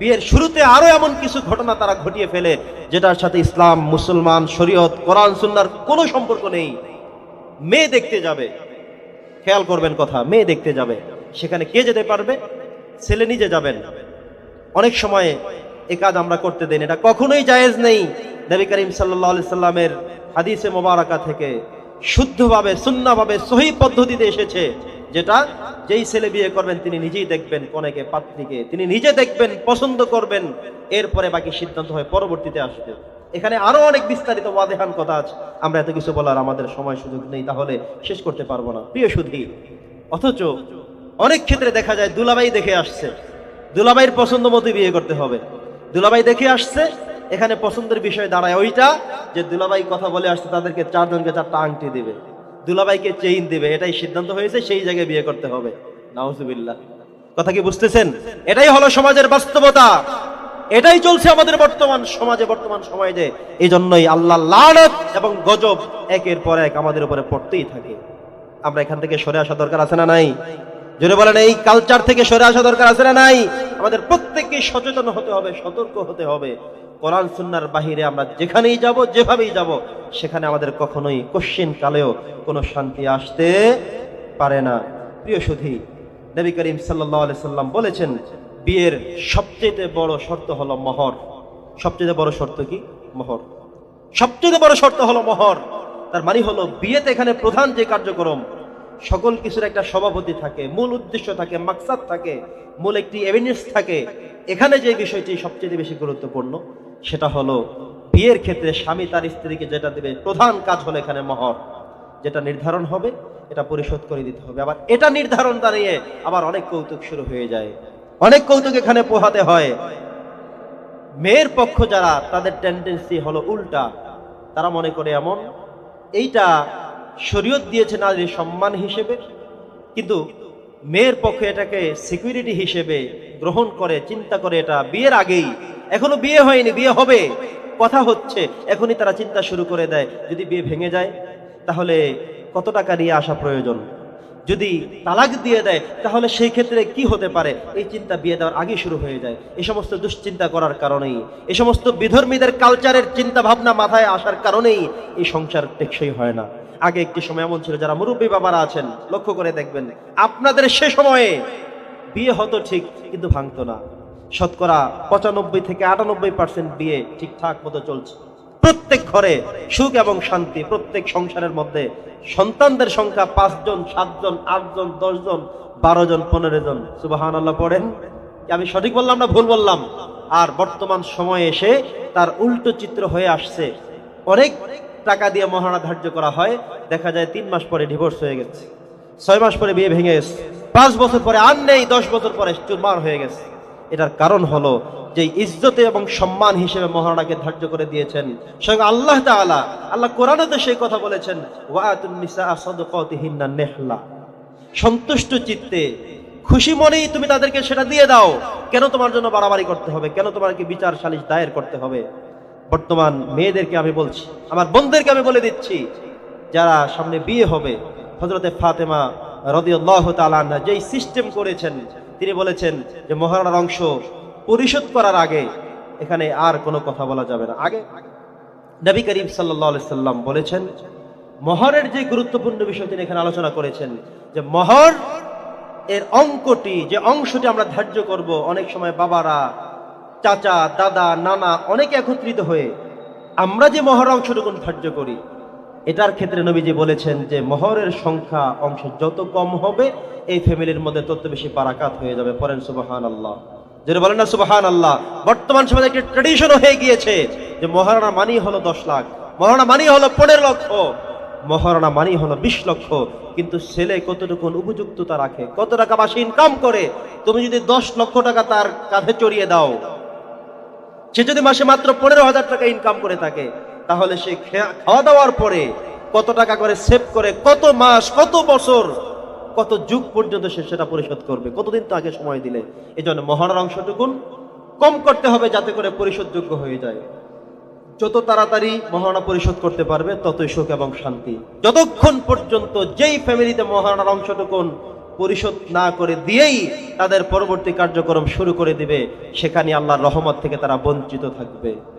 বিয়ের শুরুতে আরও এমন কিছু ঘটনা তারা ঘটিয়ে ফেলে, যেটার সাথে ইসলাম, মুসলমান, শরীয়ত, কোরআন সুন্নার কোনো সম্পর্ক নেই। মেয়ে দেখতে যাবে। খেয়াল করবেন কথা, মেয়ে দেখতে যাবে। সেখানে কে যেতে পারবে? ছেলে নিজে যাবেন। অনেক সময় এ কাজ আমরা করতে দেন এটা কখনোই জায়েজ নেই। নবী করিম সাল্লাহ সাল্লামের হাদিসে মোবারকা থেকে শুদ্ধভাবে সুন্নাভাবে সহি পদ্ধতিতে এসেছে। যেটা যেই ছেলে বিয়ে করবেন, তিনি নিজেই দেখবেন কনেকে পাত্রীকে তিনি নিজে দেখবেন, পছন্দ করবেন, এরপরে বাকি সিদ্ধান্ত হয় পরবর্তীতে আসবে। এখানে আরও অনেক বিস্তারিত ওয়াদেহান কথা আছে। আমরা এত কিছু বলার আমাদের সময় সুযোগ নেই, তাহলে শেষ করতে পারব না। প্রিয় সুধী, অথচ অনেক ক্ষেত্রে দেখা যায় দুলাবাই দেখে আসছে। দুলাবাইয়ের পছন্দ মতো বিয়ে করতে হবে। দুলাবাই দেখে আসছে, এখানে পছন্দের বিষয় দাঁড়ায় ওইটা যে দুলাবাই কথা বলে আসছে, তাদেরকে চারজনকে চারটা আংটি দিবে। দুলাবাইকে চেইন দিবে, এটাই সিদ্ধান্ত হয়েছে, সেই জায়গায় বিয়ে করতে হবে। নাউজুবিল্লাহ। কথা কি বুঝতেছেন? এটাই হলো সমাজের বাস্তবতা। এটাই চলছে আমাদের বর্তমান সমাজে বর্তমান সমাজে। এই জন্যই আল্লাহ এবং গজব একের পর এক আমাদের উপরে পড়তেই থাকে। আমরা এখান থেকে সরে আসা দরকার আছে না নাই? জোরে বলেন, এই কালচার থেকে সরে আসা দরকার আছে না নাই? আমাদের প্রত্যেককে সচেতন হতে হবে, সতর্ক হতে হবে। কোরআন সুন্নার বাহিরে আমরা যেখানেই যাব, যেভাবেই যাব, সেখানে আমাদের কখনোই কোশ্চিন কালেও কোনো শান্তি আসতে পারে না। প্রিয় সুধী, নবী করিম সাল্লাহ সাল্লাম বলেছেন, বিয়ের সবচেয়ে বড় শর্ত হলো মহর। সবচেয়ে বড় শর্ত কি? মহর। সবচেয়ে বড় শর্ত হলো মহর। তার মানে হলো, বিয়েতে এখানে প্রধান যে কার্যক্রম সকল কিছুর একটা সভাপতি থাকে, মূল উদ্দেশ্য থাকে, মাকসাদ থাকে, মূল একটি এভিনিস থাকে। এখানে যে বিষয়টি সবচেয়ে বেশি গুরুত্বপূর্ণ, সেটা হলো বিয়ের ক্ষেত্রে স্বামী তার স্ত্রীকে যেটা দেবে, প্রধান কাজ হলো এখানে মহর। যেটা নির্ধারণ হবে, এটা পরিশোধ করে দিতে হবে। আবার এটা নির্ধারণ দাঁড়িয়ে আবার অনেক কৌতুক শুরু হয়ে যায়। অনেক কৌতুক এখানে পোহাতে হয়। মেয়ের পক্ষ যারা, তাদের টেন্ডেন্সি হলো উল্টা। তারা মনে করে এমন, এইটা শরীয়ত দিয়েছে নারীর সম্মান হিসেবে, কিন্তু মেয়ের পক্ষে এটাকে সিকিউরিটি হিসেবে গ্রহণ করে, চিন্তা করে এটা বিয়ের আগেই। এখনও বিয়ে হয়নি, বিয়ে হবে। কথা হচ্ছে, এখনই তারা চিন্তা শুরু করে দেয়, যদি বিয়ে ভেঙে যায়, তাহলে কত টাকা নিয়ে আসা প্রয়োজন? যদি তালাক দিয়ে দেয়, তাহলে সেই ক্ষেত্রে কি হতে পারে? এই চিন্তা বিয়ে দেওয়ার আগে শুরু হয়ে যায়। এই সমস্ত দুশ্চিন্তা করার কারণেই এই সমস্ত বিধর্মীদের কালচারের চিন্তা ভাবনা মাথায় আসার কারণেই এই সংসার টেকসই হয় না। আগে একটি সময় এমন ছিল, যারা মুরব্বী বাবারা আছেন, লক্ষ্য করে দেখবেন, আপনাদের সে সময়ে বিয়ে হতো ঠিক, কিন্তু ভাঙতো না। শতকরা পঁচানব্বই থেকে আটানব্বই পার্সেন্ট বিয়ে ঠিকঠাক মতো চলছে। প্রত্যেক ঘরে সুখ এবং শান্তি, প্রত্যেক সংসারের মধ্যে সন্তানদের সংখ্যা পাঁচজন, সাতজন, আটজন, দশজন বারো জন পনেরো জন সুবাহান আল্লাহ পড়েন আমি সঠিক বললাম না ভুল বললাম? আর বর্তমান সময়ে এসে তার উল্টো চিত্র হয়ে আসছে। অনেক টাকা দিয়ে মহারণা ধার্য করা হয়, দেখা যায় তিন মাস পরে ডিভোর্স হয়ে গেছে। ছয় মাস পরে বিয়ে ভেঙে গেছে। পাঁচ বছর পরে আর নেই, দশ বছর পরে চুরমার হয়ে গেছে। এটার কারণ হলো যে ইজ্জতে এবং সম্মান হিসেবে মহারণাকে ধার্য করে দিয়েছেন। সঙ্গে আল্লাহ তাআলা, আল্লাহ কোরআনে তো সেই কথা বলেছেন নেহলা। সন্তুষ্ট চিত্তে, খুশি মনেই তুমি তাদেরকে সেটা দিয়ে দাও। কেন তোমার জন্য বাড়াবাড়ি করতে হবে? কেন তোমাকে বিচার সালিশ দায়ের করতে হবে? বর্তমান মেয়েদেরকে আমি বলছি, আমার বোনদেরকে আমি বলে দিচ্ছি, যারা সামনে বিয়ে হবে হজরতে ফাতেমা রদিয়াল্লাহ তালান্না যেই সিস্টেম করেছেন, তিনি বলেছেন যে মহারণার অংশ পরিশোধ করার আগে এখানে আর কোনো কথা বলা যাবে না। আগে নবী করিম সাল্লাহ সাল্লাম বলেছেন মহরের যে গুরুত্বপূর্ণ বিষয় তিনি এখানে আলোচনা করেছেন, যে মহর এর অঙ্কটি, যে অংশটি আমরা ধার্য করব, অনেক সময় বাবারা চাচা, দাদা, নানা অনেকে একত্রিত হয়ে আমরা যে মহর অংশটুকু ধার্য করি, এটার ক্ষেত্রে নবীজি বলেছেন যে মহরের সংখ্যা অংশ যত কম হবে, এই ফ্যামিলির মধ্যে তত বেশি বারাকাত হয়ে যাবে। পরেন সুবাহান আল্লাহ যেটা বলেন না সুবাহান আল্লাহ বর্তমান সমাজে একটি ট্রেডিশন হয়ে গিয়েছে যে মহারণা মানি হলো দশ লাখ মহারণা মানি হলো পনেরো লক্ষ মহারণা মানি হলো বিশ লক্ষ। কিন্তু ছেলে কতটুকু উপযুক্ততা রাখে, কত টাকা মাসে ইনকাম করে, তুমি যদি দশ লক্ষ টাকা তার কাঁধে চড়িয়ে দাও সে যদি মাসে মাত্র পনেরো হাজার টাকা ইনকাম করে থাকে, তাহলে সে খাওয়া দাওয়ার পরে কত টাকা করে সেভ করে, কত মাস, কত বছর, কত যুগ পর্যন্ত সে সেটা পরিশোধ করবে? কতদিন তাকে সময় দিলে? এই জন্য মহানার অংশটুকুন কম করতে হবে যাতে করে পরিশোধযোগ্য হয়ে যায়। যত তাড়াতাড়ি মহারণা পরিশোধ করতে পারবে, ততই সুখ এবং শান্তি। যতক্ষণ পর্যন্ত যেই ফ্যামিলিতে মহারণার অংশটুকুন পরিশোধ না করে দিয়েই তাদের পরবর্তী কার্যক্রম শুরু করে দিবে। সেখানে আল্লাহর রহমত থেকে তারা বঞ্চিত থাকবে।